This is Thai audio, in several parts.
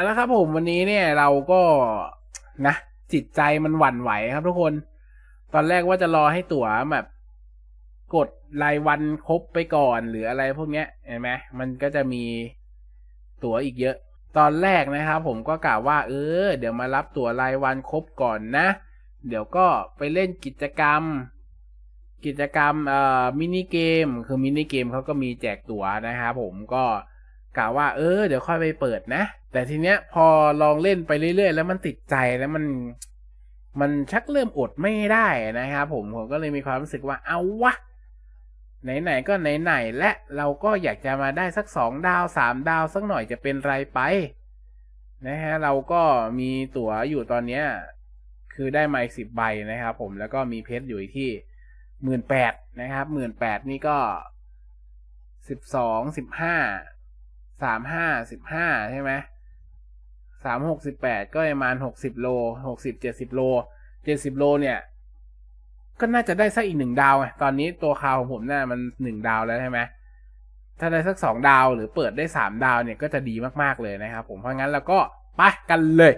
เอาละครับผมวันนี้เนี่ยเราก็นะจิตใจมันหวั่นไหวครับทุกคน ตอนแรกว่าจะรอให้ตั๋วแบบกดรายวันครบไปก่อนหรืออะไรพวกเนี้ยเห็นไหมมันก็จะมีตั๋วอีกเยอะ ตอนแรกนะครับผมก็กล่าวว่า เออ เดี๋ยวมารับตั๋วรายวันครบก่อนนะ เดี๋ยวก็ไปเล่นกิจกรรม กิจกรรมเอ่อมินิเกม คือมินิเกมเขาก็มีแจกตั๋วนะครับผมก็ กล่าวว่าเออเดี๋ยวค่อยไปเปิดนะ แต่ทีเนี้ยพอลองเล่นไปเรื่อยๆ แล้วมันติดใจแล้วมัน มันชักเริ่มอดไม่ได้นะครับผมผมก็เลยมีความรู้สึกว่าเอาวะไหนๆก็ไหนๆและเราก็อยากจะมาได้สักสองดาวสามดาวสักหน่อยจะเป็นไรไป นะฮะเราก็มีตั๋วอยู่ตอนเนี้ยคือได้มาอีกสิบใบนะครับผมแล้วก็มีเพชรอยู่ที่หมื่นแปดนะครับหมื่นแปดนี่ก็สิบสองสิบห้า สามห้าสิบห้าใช่ไหมสามหกสิบแปดก็ประมาณหกสิบโลหกสิบเจ็ดสิบโลเจ็ดสิบโลเนี่ย ก็น่าจะได้สักอีกหนึ่งดาวไงตอนนี้ตัวคาวของผมน่ามันหนึ่งดาวแล้วใช่ไหมถ้าได้สักสองดาวหรือเปิดได้สามดาวเนี่ยก็จะดีมากๆเลยนะครับ ผมเพราะงั้นเราก็ไปกันเลย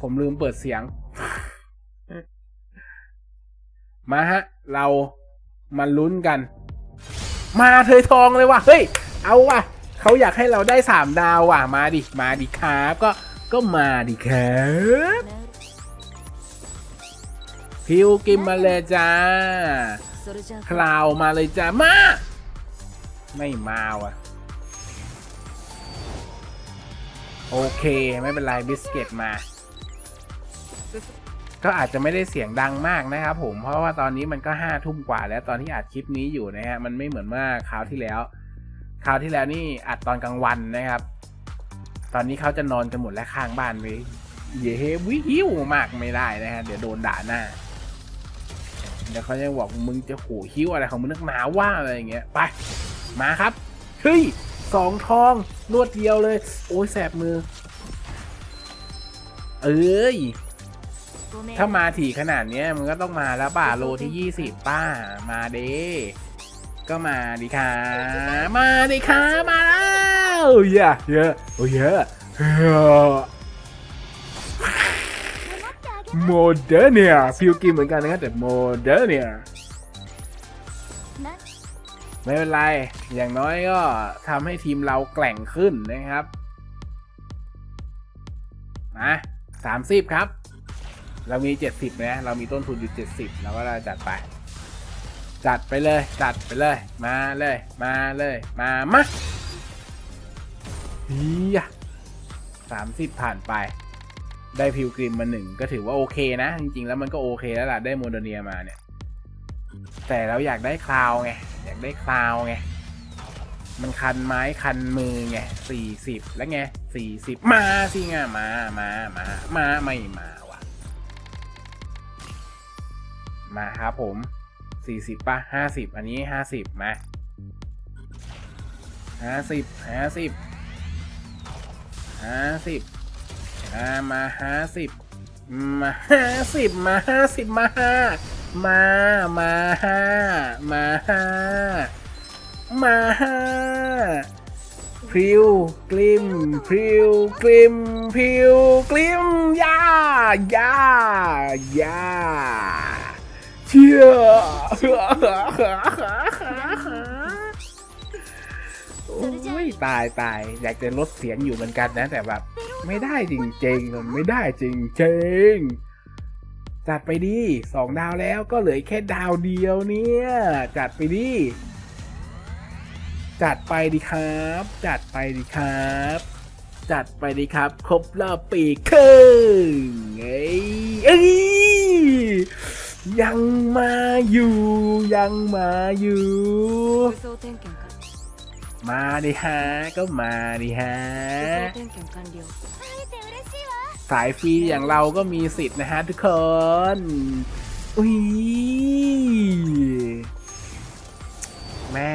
ผมลืมเปิดเสียง มาฮะ เรามาลุ้นกัน มาเทยทองเลยว่ะเฮ้ย เอาว่ะเขาอยากให้เราได้ 3 ดาวว่ะมาดิมาดิครับก็ก็มาดิครับพิวกิมมาเลยจ้าคลาวมาเลยจ้ามา ไม่มาว่ะ โอเค ไม่เป็นไรบิสเกตมา ก็อาจจะไม่ได้เสียงดังมากนะครับผมเพราะว่าตอนนี้มันก็ห้าทุ่มกว่าแล้วตอนที่อัดคลิปนี้อยู่นะฮะมันไม่เหมือนเมื่อคราวที่แล้วคราวที่แล้วนี่อัดตอนกลางวันนะครับ ตอนนี้เขาจะนอนกันหมดและข้างบ้านไปเย้วิหิวมากไม่ได้นะฮะเดี๋ยวโดนด่าหน้าเดี๋ยวเขาจะบอกมึงจะโหหิวอะไรของมึงนักหนาว่าอะไรอย่างเงี้ยไปมาครับเฮ้ยสองทองนวดเดียวเลย โอ้ยแสบมือ เอ้ย ถ้ามาถี่ขนาดเนี้ยมันก็ต้องมาแล้วป่าโลที่ยี่สิบป้ามาเด้ก็มาดิค่ะมาดิค่ะมาแล้วเยอะเยอะโอ้ยเยอะโมเดอร์เนียฟิวกินเหมือนกันนะครับแต่โมเดอร์เนียไม่เป็นไร อย่างน้อยก็ทำให้ทีมเราแกร่งขึ้นนะครับมาสามสิบครับ เรามีเจ็ดสิบนะเรามีต้นทุนอยู่เจ็ดสิบเราก็ได้จัดไป จัดไปเลย จัดไปเลย มาเลย มาเลย มามาฮียสามสิบผ่านไป ได้พิวกริมมาหนึ่งก็ถือว่าโอเคนะ จริงๆ แล้วมันก็โอเคแล้วล่ะ ได้โมโดเนียมาเนี่ย แต่เราอยากได้คลาวไง อยากได้คลาวไง มันคันไม้คันมือไงสี่สิบแล้วไงสี่สิบมาสิไงมามามามาไม่มา มาครับผมสี่สิบป่ะห้าสิบอันนี้ห้าสิบมาห้าสิบห้าสิบห้าสิบอ่ามาห้าสิบมาห้าสิบมาห้ามา มา มาห้ามาห้ามาห้าพริวกลิมพริวกลิมพริวกลิมยายายา เชี่ยโอ้ยตายตาย อยากจะลดเสียงอยู่เหมือนกันนะ แต่แบบ ไม่ได้จริงๆมันไม่ได้จริงๆ จัดไปดิสองดาวแล้วก็เหลือแค่ดาวเดียวเนี่ย จัดไปดิจัดไปดิครับ จัดไปดิครับ จัดไปดิครับ ครบรอบปีครึ่งเอ้ย ยยังมาอยู่ ยังมาอยู่ 武装点検か มาดิฮะ ก็มาดิฮะ 武装点検完了 สายฟรีอย่างเราก็มีสิทธิ์นะฮะทุกคน อุ้ย แม่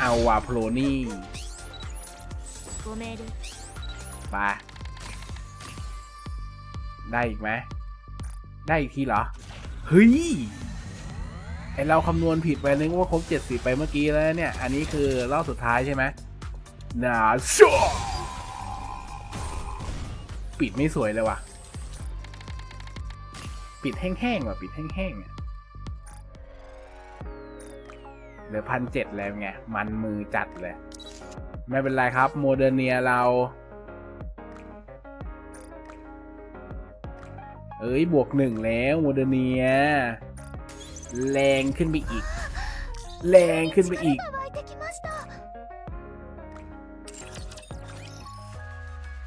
เอาวาโพลนี่ ごメール ไปได้อีกไหม ได้อีกทีเหรอ เฮ้ย ไอเราคำนวณผิดไปนึกว่าครบเจ็ดสิบไปเมื่อกี้แล้วเนี่ย อันนี้คือรอบสุดท้ายใช่ไหมนาชัวปิดไม่สวยเลยว่ะ ปิดแห้งๆว่ะ ปิดแห้งๆเหลือพันเจ็ดแล้วไง มันมือจัดเลย ไม่เป็นไรครับ โมเดเนียเรา เอ้ยบวกหนึ่งแล้วโมเดเนีย แรงขึ้นไปอีก แรงขึ้นไปอีก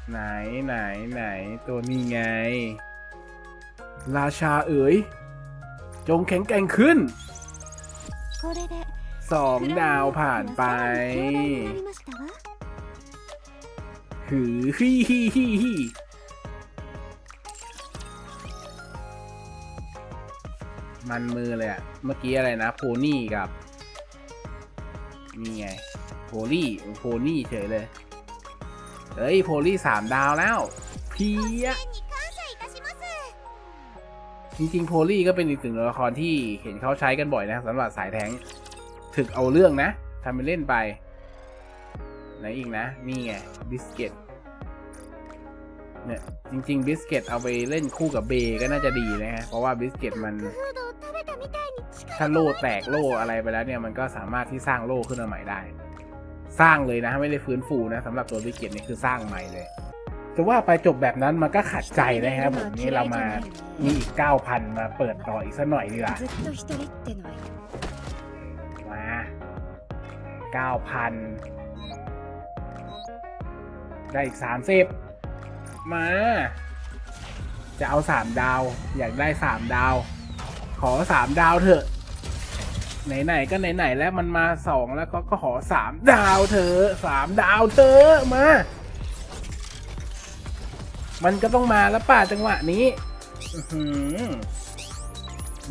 ไหนไหนไหนตัวนี้ไง ราชาเอ๋ย จงแข็งแกร่งขึ้น สองดาวผ่านไปหือฮีฮีฮีฮี มันมือเลยอะเมื่อกี้อะไรนะโพนี่กับ นี่ไงโพลี่โพนี่เฉยเลย เฮ้ยโพลี่สามดาวแล้ว เพี้ยจริงๆโพลี่ก็เป็นอีกหนึ่งตัวละครที่เห็นเขาใช้กันบ่อยนะสำหรับสายแทงถึกเอาเรื่องนะทำไปเล่นไปไหนอีกนะ นี่ไงบิสเกตเนี่ยจริงๆบิสเกตเอาไปเล่นคู่กับเบก็น่าจะดีนะฮะเพราะว่าบิสเกตมัน ถ้าโล่แตกโล่อะไรไปแล้วเนี่ยมันก็สามารถที่สร้างโล่ขึ้นมาใหม่ได้ สร้างเลยนะไม่ได้ฟื้นฟูนะสำหรับตัววิกฤตนี่คือสร้างใหม่เลยจะว่าไปจบแบบนั้นมันก็ขัดใจนะครับผมนี่เรามามีอีก 9,000 มาเปิดต่ออีกสักหน่อยดีกว่ามา9,000 ได้อีก 30 มา จะเอา 3 ดาว อยากได้ 3 ดาว ขอ 3 ดาวเถอะ ไหนๆก็ไหนๆแล้วมันมาสองแล้วก็ก็ขอสามดาวเธอสามดาวเธอมา มันก็ต้องมาแล้วป่าจังหวะนี้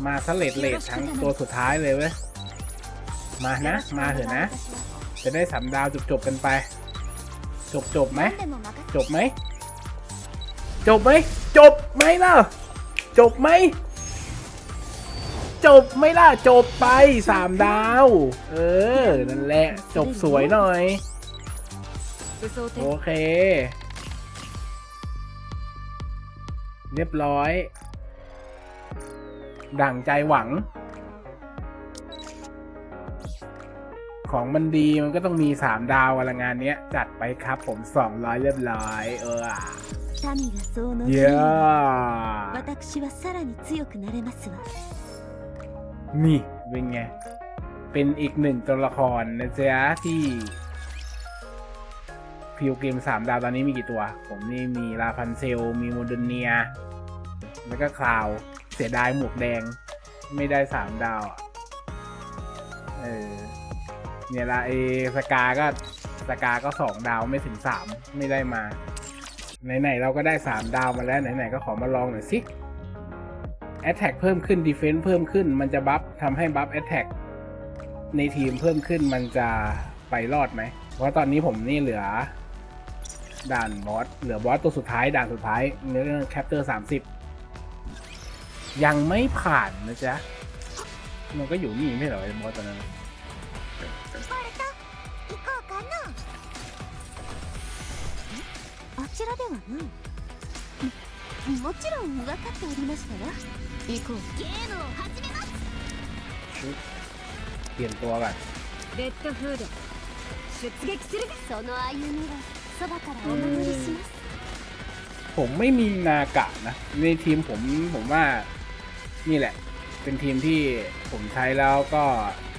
มาสเลดเลดทั้งตัวสุดท้ายเลยเว้ยมานะ มาเถอะนะ จะได้สามดาวจบๆกันไป จบจบไหมจบไหมจบไหมจบไหมล่ะจบไหม จบไหมล่ะ จบไปสามดาว เออ นั่นแหละ จบสวยหน่อย 武装 โอ 展 เค เรียบร้อย ดั่งใจหวัง ของมันดีมันก็ต้องมีสามดาวอะไรงานเนี้ย จัดไปครับผมสองร้อยเรียบร้อย เออ 民がそう望 เย้ む私はさらに強くなれますわ นี่เป็นไง เป็นอีกหนึ่งตัวละครนะจ๊ะที่พิวเกมสามดาวตอนนี้มีกี่ตัว ผมนี่มีลาพันเซล มีโมเดเนีย แล้วก็คลาว เสียดายหมวกแดง ไม่ได้สามดาวเออเนี่ยละเอสกาก็สกาก็สองดาวไม่ถึงสามไม่ได้มา ไหนๆเราก็ได้สามดาวมาแล้วไหนๆก็ขอมาลองหน่อยสิ Attack เพิ่มขึ้น Defense เพิ่มขึ้น มันจะบัฟทำให้บัฟ Attack ในทีมเพิ่มขึ้นมันจะไปรอดไหม เพราะว่าตอนนี้ผมนี่เหลือ ด่านบอส เหลือบอสตัวสุดท้าย ด่านสุดท้ายเนื้อแคปเตอร์สามสิบยังไม่ผ่านนะจ๊ะ มันก็อยู่นี่ไม่เหรอไอ้บอสตัวนั้น 行こうかなあちらではないももちろん分かっておりましたわ 行こうゲームを始めます เปลี่ยนตัวก่อน レッドフード出撃するその歩みはそばからお守りします ผมไม่มีนากะนะ ในทีมผมผมว่านี่แหละ เป็นทีมที่ผมใช้แล้วก็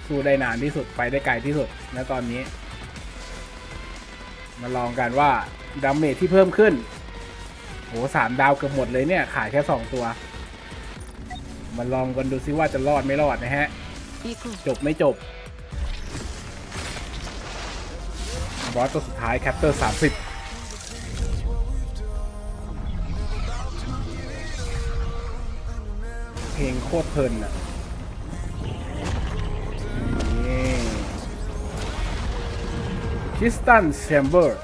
สู้ได้นานที่สุดไปได้ไกลที่สุดณตอนนี้ มาลองกันว่าดาเมจที่เพิ่มขึ้นโหสามดาวเกือบหมดเลยเนี่ย ขายแค่สองตัว มาลองกันดูซิว่าจะรอดไม่รอดนะฮะ จบไม่จบบอสตัวสุดท้ายแคปเตอร์สามสิบเพลงโคตรเพลินอะคิสตันแซมเบอร์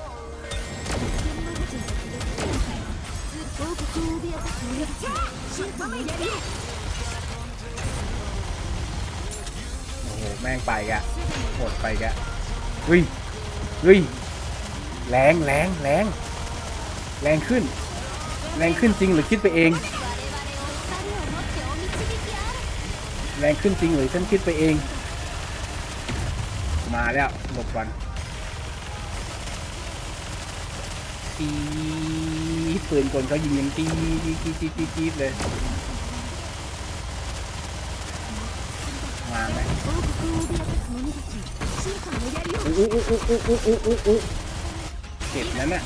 ม่งไปแกะหมดไปแกะเฮ้ยเฮ้ยแรงแรงแรงแรงขึ้น แรงขึ้นจริงหรือคิดไปเอง แรงขึ้นจริงหรือฉันคิดไปเอง มาแล้วหลบก่อนตีปืนกลเขายิงยังตีตีตีตีเลย มาไหมอู้อู้อู้เก็บนั้นน่ะ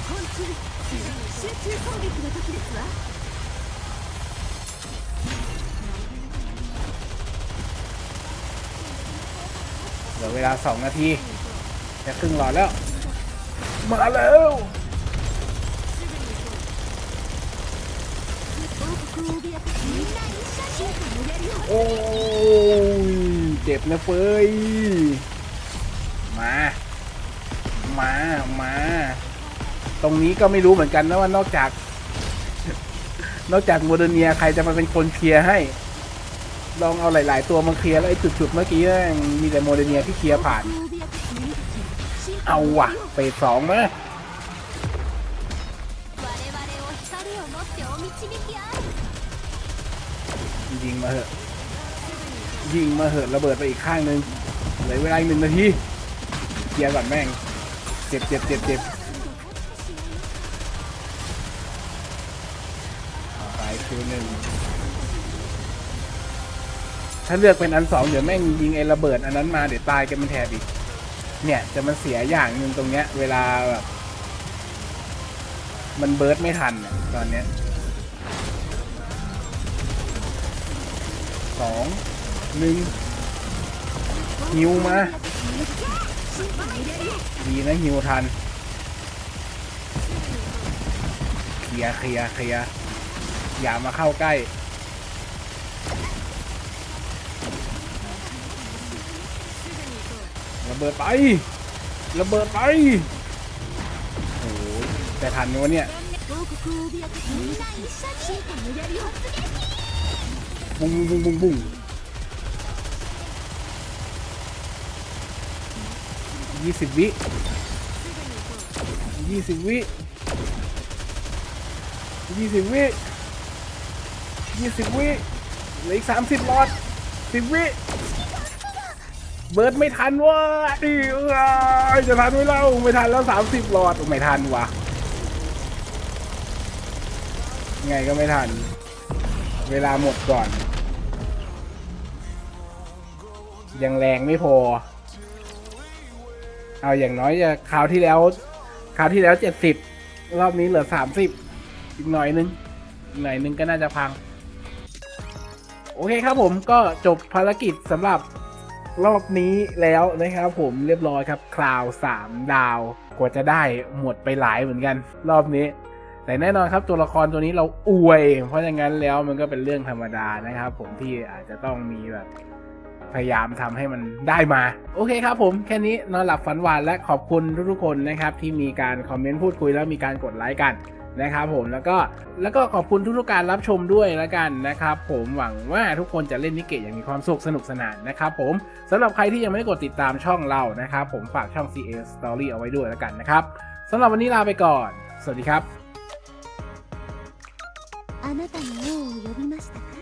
เหลือเวลาสองนาที จะครึ่งหลอดแล้ว มาแล้วโอ้ จ็บนะเฟยมา มา มา ตรงนี้ก็ไม่รู้เหมือนกันนะว่านอกจาก นอกจากโมเดเนียใครจะมาเป็นคนเคลียร์ให้ ลองเอาหลาย ๆ ตัวมาเคลียร์แล้วไอ้จุด ๆ เมื่อกี้มีแต่โมเดเนียที่เคลียร์ผ่าน เอาว่ะไปสองมายิงมาเถอะ ยิงมาเหอะระเบิดไปอีกข้างหนึ่งเหลือเวลาอีกหนึ่งนาทีเคลียร์ก่อนแม่งเจ็บเจ็บเจ็บเจ็บต่อไปคือหนึ่งถ้าเลือกเป็นอันสองเดี๋ยวแม่งยิงไอ้ระเบิดอันนั้นมาเดี๋ยวตายกันเป็นแถบอีก เนี่ยจะมันเสียอย่างหนึ่งตรงเนี้ย เวลาแบบมันเบิร์ดไม่ทันตอนเนี้ยสอง หนึ่งหิวมาดีนะหิวทันเคลียเคลียเคลียอย่ามาเข้าใกล้ระเบิดไประเบิดไปโอ้แต่ทันวนเนี่ยบุ้งบุ้งบุ้งบุ้ง ยี่สิบวิยี่สิบวิยี่สิบวิยี่สิบวิเหลืออีกสามสิบหลอดสิบวิเบิร์ดไม่ทันวะดิเอ้ยจะทันไหมเล่าไม่ทันแล้วสามสิบหลอดไม่ทันวะไงก็ไม่ทัน เวลาหมดก่อน ยังแรงไม่พอ เอาอย่างน้อยจะคราวที่แล้วคราวที่แล้วเจ็ดสิบรอบนี้เหลือสามสิบอีกหน่อยนึงอีกหน่อยนึงก็น่าจะพัง โอเคครับผมก็จบภารกิจสำหรับรอบนี้แล้วนะครับผมเรียบร้อยครับคราวสามดาว กว่าจะได้หมดไปหลายเหมือนกัน รอบนี้ แต่แน่นอนครับตัวละครตัวนี้เราอวย เพราะฉะนั้นแล้วมันก็เป็นเรื่องธรรมดานะครับ ผมที่อาจจะต้องมีแบบ พยายามทำให้มันได้มา โอเคครับผมแค่นี้นอนหลับฝันหวานและขอบคุณทุกๆคนนะครับ ที่มีการคอมเมนต์พูดคุยแล้วมีการกดไลค์กันนะครับ ผมแล้วก็แล้วก็ขอบคุณทุกๆการรับชมด้วยแล้วกันนะครับ ผมหวังว่าทุกคนจะเล่นนิเกะอย่างมีความสุขสนุกสนานนะครับ ผมสำหรับใครที่ยังไม่ได้กดติดตามช่องเรานะครับ ผมฝากช่อง CA Story เอาไว้ด้วยแล้วกันนะครับสำหรับวันนี้ลาไปก่อน สวัสดีครับ あなたの王を呼びましたか